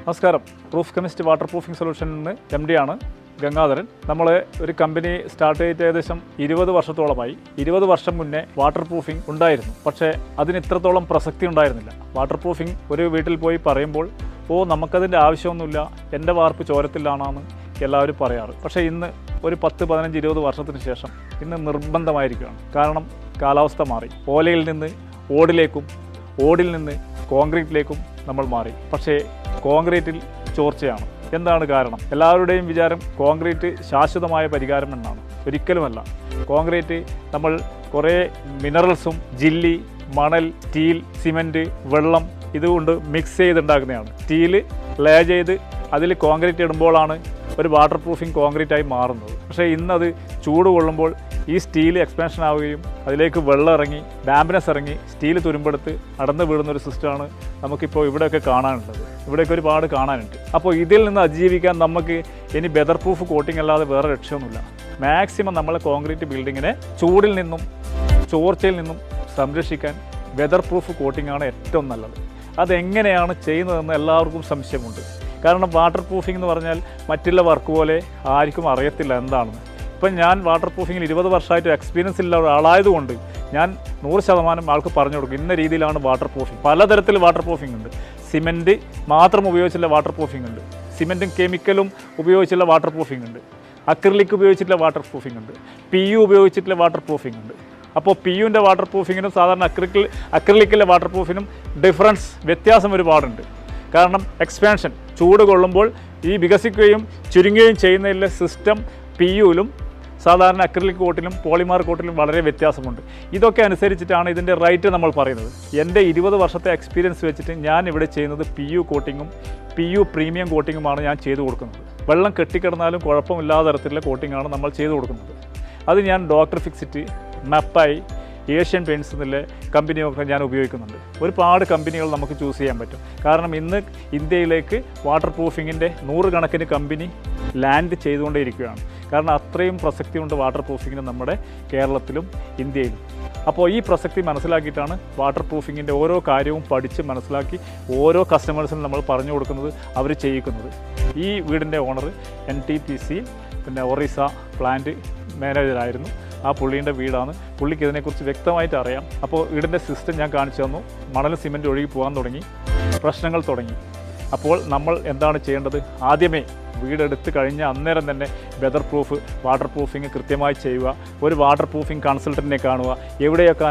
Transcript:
നമസ്കാരം. Proof chemist water proofing സൊല്യൂഷനിൽ നിന്ന് എം ഡി ആണ്. ഗംഗാധരൻ. നമ്മൾ ഒരു കമ്പനി സ്റ്റാർട്ട് ചെയ്തിട്ട് ഏകദേശം ഇരുപത് വർഷത്തോളമായി. ഇരുപത് വർഷം മുന്നേ വാട്ടർ പ്രൂഫിംഗ് ഉണ്ടായിരുന്നു. പക്ഷേ അതിന് ഇത്രത്തോളം പ്രസക്തി ഉണ്ടായിരുന്നില്ല. വാട്ടർ പ്രൂഫിംഗ് ഒരു വീട്ടിൽ പോയി പറയുമ്പോൾ ഓ നമുക്കതിന്റെ ആവശ്യമൊന്നുമില്ല. എന്റെ വാർപ്പ് ചോരത്തിലാണെന്ന് എല്ലാവരും പറയാറ്. പക്ഷേ ഇന്ന് ഒരു പത്ത് പതിനഞ്ച് ഇരുപത് വർഷത്തിന് ശേഷം ഇന്ന് നിർബന്ധമായിരിക്കുകയാണ്. കാരണം കാലാവസ്ഥ മാറി. ഓലയിൽ നിന്ന് ഓടിലേക്കും ഓടിൽ നിന്ന് കോൺക്രീറ്റിലേക്കും നമ്മൾ മാറി. പക്ഷേ കോൺക്രീറ്റിൽ ചോർച്ചയാണ്. എന്താണ് കാരണം? എല്ലാവരുടെയും വിചാരം കോൺക്രീറ്റ് ശാശ്വതമായ പരിഹാരം എന്നാണ്. ഒരിക്കലുമല്ല. കോൺക്രീറ്റ് നമ്മൾ കുറേ മിനറൽസും ജില്ലി മണൽ സ്റ്റീൽ സിമന്റ് വെള്ളം ഇതുകൊണ്ട് മിക്സ് ചെയ്തുണ്ടാക്കുന്നതാണ്. സ്റ്റീൽ ലേ ചെയ്ത് അതിൽ കോൺക്രീറ്റ് ഇടുമ്പോഴാണ് ഒരു വാട്ടർ പ്രൂഫിംഗ് കോൺക്രീറ്റായി മാറുന്നത്. പക്ഷേ ഇന്നത് ചൂട് കൊള്ളുമ്പോൾ ഈ സ്റ്റീൽ എക്സ്പാൻഷൻ ആവുകയും അതിലേക്ക് വെള്ളം ഇറങ്ങി ഡാമ്പിനെസ് ഇറങ്ങി സ്റ്റീൽ തുരുമ്പെടുത്ത് അടന്നു വീഴുന്ന ഒരു സിസ്റ്റമാണ് നമുക്കിപ്പോൾ ഇവിടെയൊക്കെ കാണാനുള്ളത്. ഇവിടെയൊക്കെ ഒരുപാട് കാണാനുണ്ട്. അപ്പോൾ ഇതിൽ നിന്ന് അതിജീവിക്കാൻ നമുക്ക് ഇനി ബെതർ പ്രൂഫ് കോട്ടിംഗ് അല്ലാതെ വേറെ രക്ഷയൊന്നുമില്ല മാക്സിമം നമ്മൾ കോൺക്രീറ്റ് ബിൽഡിങ്ങിനെ ചൂടിൽ നിന്നും ചോർച്ചയിൽ നിന്നും സംരക്ഷിക്കാൻ വെതർ പ്രൂഫ് ആണ് ഏറ്റവും നല്ലത്. അതെങ്ങനെയാണ് ചെയ്യുന്നതെന്ന് എല്ലാവർക്കും സംശയമുണ്ട്. കാരണം വാട്ടർ പ്രൂഫിംഗ് എന്ന് പറഞ്ഞാൽ മറ്റുള്ള വർക്ക് പോലെ ആർക്കും അറിയത്തില്ല എന്താണെന്ന്. ഇപ്പം ഞാൻ വാട്ടർ പ്രൂഫിങ്ങിൽ ഇരുപത് വർഷമായിട്ട് എക്സ്പീരിയൻസ് ഇല്ല ഒരാളായതുകൊണ്ട് ഞാൻ നൂറ് ശതമാനം ആൾക്ക് പറഞ്ഞു കൊടുക്കും. ഇന്ന രീതിയിലാണ് വാട്ടർ പ്രൂഫിംഗ് പലതരത്തിൽ വാട്ടർ പ്രൂഫിംഗ് ഉണ്ട്. സിമെന്റ് മാത്രം ഉപയോഗിച്ചുള്ള വാട്ടർ പ്രൂഫിംഗ് ഉണ്ട്. സിമെന്റും കെമിക്കലും ഉപയോഗിച്ചുള്ള വാട്ടർ പ്രൂഫിംഗ് ഉണ്ട്. അക്രിലിക് ഉപയോഗിച്ചിട്ടുള്ള വാട്ടർ പ്രൂഫിംഗ് ഉണ്ട്. പി യു ഉപയോഗിച്ചിട്ടുള്ള വാട്ടർ പ്രൂഫിംഗ് ഉണ്ട്. അപ്പോൾ പി യുവിന്റെ വാട്ടർ പ്രൂഫിങ്ങിനും സാധാരണ അക്രിക്കിൽ അക്രിലിക്കിലെ വാട്ടർ പ്രൂഫിനും ഡിഫറൻസ് വ്യത്യാസം ഒരുപാടുണ്ട്. കാരണം എക്സ്പാൻഷൻ ചൂട് കൊള്ളുമ്പോൾ ഈ വികസിക്കുകയും ചുരുങ്ങുകയും ചെയ്യുന്നതിലെ സിസ്റ്റം പി യുവിലും സാധാരണ അക്രിലിക് കോട്ടിലും പോളിമാർ കോട്ടിലും വളരെ വ്യത്യാസമുണ്ട്. ഇതൊക്കെ അനുസരിച്ചിട്ടാണ് ഇതിന്റെ റൈറ്റ് നമ്മൾ പറയുന്നത്. എന്റെ ഇരുപത് വർഷത്തെ എക്സ്പീരിയൻസ് വെച്ചിട്ട് ഞാൻ ഇവിടെ ചെയ്യുന്നത് പി യു കോട്ടിങ്ങും പി യു പ്രീമിയം കോട്ടിങ്ങുമാണ് ഞാൻ ചെയ്തു കൊടുക്കുന്നത്. വെള്ളം കെട്ടിക്കിടന്നാലും കുഴപ്പമില്ലാത്ത തരത്തിലുള്ള കോട്ടിങ്ങാണ് നമ്മൾ ചെയ്തു കൊടുക്കുന്നത്. അത് ഞാൻ ഡോക്ടർ ഫിക്സിറ്റ് മപ്പായി ഏഷ്യൻ പെയിന്റ്സ് എന്നുള്ള കമ്പനിയൊക്കെ ഞാൻ ഉപയോഗിക്കുന്നുണ്ട്. ഒരുപാട് കമ്പനികൾ നമുക്ക് ചൂസ് ചെയ്യാൻ പറ്റും. കാരണം ഇന്ന് ഇന്ത്യയിലേക്ക് വാട്ടർ പ്രൂഫിങ്ങിന്റെ നൂറുകണക്കിന് കമ്പനി ലാൻഡ് ചെയ്തുകൊണ്ടേയിരിക്കുകയാണ്. കാരണം അത്രയും പ്രസക്തിയുണ്ട് വാട്ടർ പ്രൂഫിങ്ങിന് നമ്മുടെ കേരളത്തിലും ഇന്ത്യയിലും. അപ്പോൾ ഈ പ്രസക്തി മനസ്സിലാക്കിയിട്ടാണ് വാട്ടർ പ്രൂഫിങ്ങിന്റെ ഓരോ കാര്യവും പഠിച്ച് മനസ്സിലാക്കി ഓരോ കസ്റ്റമേഴ്സിനും നമ്മൾ പറഞ്ഞു കൊടുക്കുന്നത് അവർ ചെയ്യിക്കുന്നത്. ഈ വീടിന്റെ owner N T P C പിന്നെ ഒറീസ പ്ലാന്റ് മാനേജറായിരുന്നു ആ പുള്ളീന്റെ വീടാണ്. പുള്ളിക്ക് ഇതിനെക്കുറിച്ച് വ്യക്തമായിട്ട് അറിയാം. അപ്പോൾ വീടിന്റെ സിസ്റ്റം ഞാൻ കാണിച്ചു തന്നു. മണൽ സിമെന്റ് ഒഴുകി പോകാൻ തുടങ്ങി. പ്രശ്നങ്ങൾ തുടങ്ങി. അപ്പോൾ നമ്മൾ എന്താണ് ചെയ്യേണ്ടത്? ആദ്യമേ വീടെടുത്ത് കഴിഞ്ഞ അന്നേരം തന്നെ വെതർ പ്രൂഫ് വാട്ടർ പ്രൂഫിങ് കൃത്യമായി ചെയ്യുക. ഒരു വാട്ടർ പ്രൂഫിങ് കൺസൾട്ടന്റിനെ കാണുക. എവിടെയൊക്കെ